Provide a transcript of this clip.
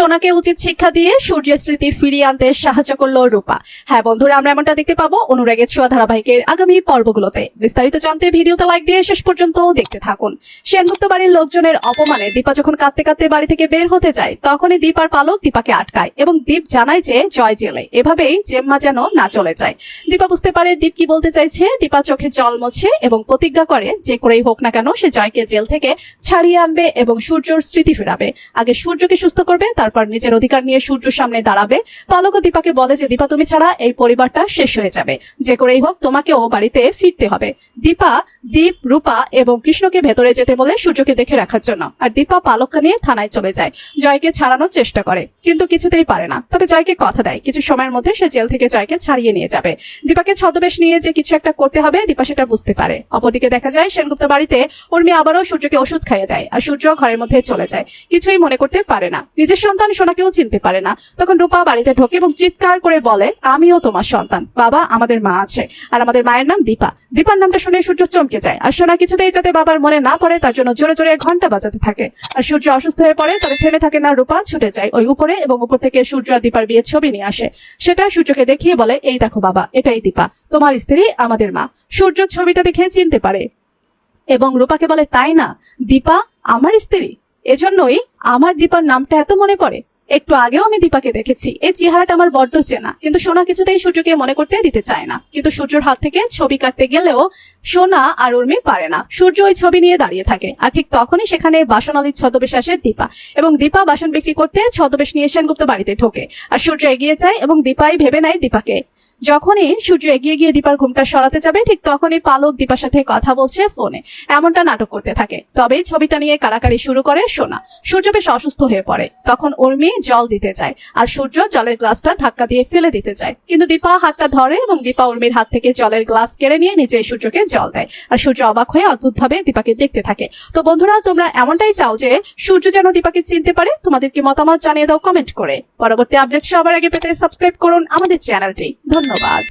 সোনাকে উচিত শিক্ষা দিয়ে সূর্যের স্মৃতি ফিরিয়ে আনতে সাহায্য করল রূপা। হ্যাঁ বন্ধুরা, আমরা এমনটা দেখতে পাবো অনুরাগের ছোঁয়া ধারাবাহিকের আগামী পর্বগুলোতে। বিস্তারিত জানতে ভিডিওতে লাইক দিয়ে শেষ পর্যন্ত দেখতে থাকুন। সেনগুপ্ত বাড়ির লোকজনের অপমানে দীপা যখন কাঁদতে কাঁদতে বাড়ি থেকে বের হতে যায়, তখনই দীপ আর পালক দীপাকে আটকায় এবং দীপ জানায় যে জয় জেলে। এভাবেই জেম্মা যেন না চলে যায়। দীপা বুঝতে পারে দীপ কি বলতে চাইছে। দীপা চোখে জল মোছে এবং প্রতিজ্ঞা করে যে করেই হোক না কেন সে জয়কে জেল থেকে ছাড়িয়ে আনবে এবং সূর্যর স্মৃতি ফেরাবে। আগে সূর্যকে সুস্থ করবে তারপর নিজের অধিকার নিয়ে সূর্যর সামনে দাঁড়াবে। পালক দীপাকে বলে যে, দীপা, তুমি ছাড়া এই পরিবারটা শেষ হয়ে যাবে। যে করেই হোক, তোমাকেও বাড়িতে ফিরতে হবে দীপা, দীপ, রূপা এবং কৃষ্ণকে ভেতরে যেতে বলে সূর্যকে দেখে রাখার জন্য। আর দীপা পালককে নিয়ে থানায় চলে যায়। জয়কে ছাড়ানোর চেষ্টা করে, কিন্তু কিছুতেই পারে না। তবে জয়কে কথা দেয়। কিছু সময়ের মধ্যে সে জেল থেকে জয়কে ছাড়িয়ে নিয়ে যাবে। দীপাকে ছদ্মবেশ নিয়ে যে কিছু একটা করতে হবে, দীপা সেটা বুঝতে পারে। অপরদিকে দেখা যায়, সেনগুপ্ত বাড়িতে উর্মি আবারও সূর্যকে ওষুধ খাইয়ে দেয়। আর সূর্য ঘরের মধ্যে চলে যায়। কিছুই মনে করতে পারে না। নিজের সন্তান সোনাকেও চিনতে পারে না। তখন রূপা বাড়িতে ঢোকে এবং চিৎকার করে বলে, আমিও তোমার সন্তান। বাবা, আমাদের মা আছে। আর আমাদের মায়ের নাম দীপা। দীপার নামটা শুনে সূর্য চমকে যায়। আর সোনা কিছুতেই যাতে বাবার মনে না পড়ে, তার জন্য জোরে জোরে ঘণ্টা বাজাতে থাকে। আর সূর্য অসুস্থ হয়ে পড়ে, তবে থেমে থাকে না রূপা, ছুটে যায় ওই উপরে এবং উপর থেকে সূর্য আর দীপার বিয়ের ছবি নিয়ে আসে। সেটা সূর্যকে দেখিয়ে বলে, এই দেখো বাবা, এটাই দীপা। তোমার স্ত্রী আমাদের মা। সূর্য ছবিটা দেখে চিনতে পারে। এবং রূপাকে বলে, তাই না? দীপা আমার স্ত্রী? এজন্যই আমার দীপার নামটা এত মনে পড়ে। একটু আগেও আমি দীপাকে দেখেছি। এই চেহারাটা আমার বড্ড চেনা। কিন্তু সোনা কিছুতেই সূর্যকে মনে করতে দিতে চায় না। কিন্তু সূর্যর হাত থেকে ছবি কাটতে গেলেও সোনা আর উর্মি পারে না। সূর্য ওই ছবি নিয়ে দাঁড়িয়ে থাকে। আর ঠিক তখনই সেখানে বাসন আলীর ছদ্মবেশ আসে দীপা। এবং দীপা বাসন বিক্রি করতে ছদ্মবেশ নিয়ে সেনগুপ্ত বাড়িতে ঢোকে। আর সূর্য এগিয়ে যায় এবং দীপাই ভেবে নেয় দীপাকে। যখনই সূর্য এগিয়ে গিয়ে দীপার ঘুমটা সরাতে যাবে, ঠিক তখনই পালক দীপার সাথে কথা বলছে ফোনে। এমনটা নাটক করতে থাকে। তবে ছবিটা নিয়ে কারাকারি শুরু করে সোনা। সূর্য বেশ অসুস্থ হয়ে পড়ে। তখন উর্মি জল দিতে যায় আর সূর্য জলের গ্লাসটা ধাক্কা দিয়ে ফেলে দিতে যায় কিন্তু দীপা হাতটা ধরে এবং দীপা উর্মির হাত থেকে জলের গ্লাস কেড়ে নিয়ে নিজে সূর্যকে জল দেয়। আর সূর্য অবাক হয়ে অদ্ভুতভাবে দীপাকে দেখতে থাকে। তো বন্ধুরা, তোমরা এমনটাই চাও যে সূর্য যেন দীপাকে চিনতে পারে? তোমাদের কি মতামত জানিয়ে দাও কমেন্ট করে। পরবর্তী আপডেট সবার আগে পেতে সাবস্ক্রাইব করুন আমাদের চ্যানেলটি। ধন্যবাদ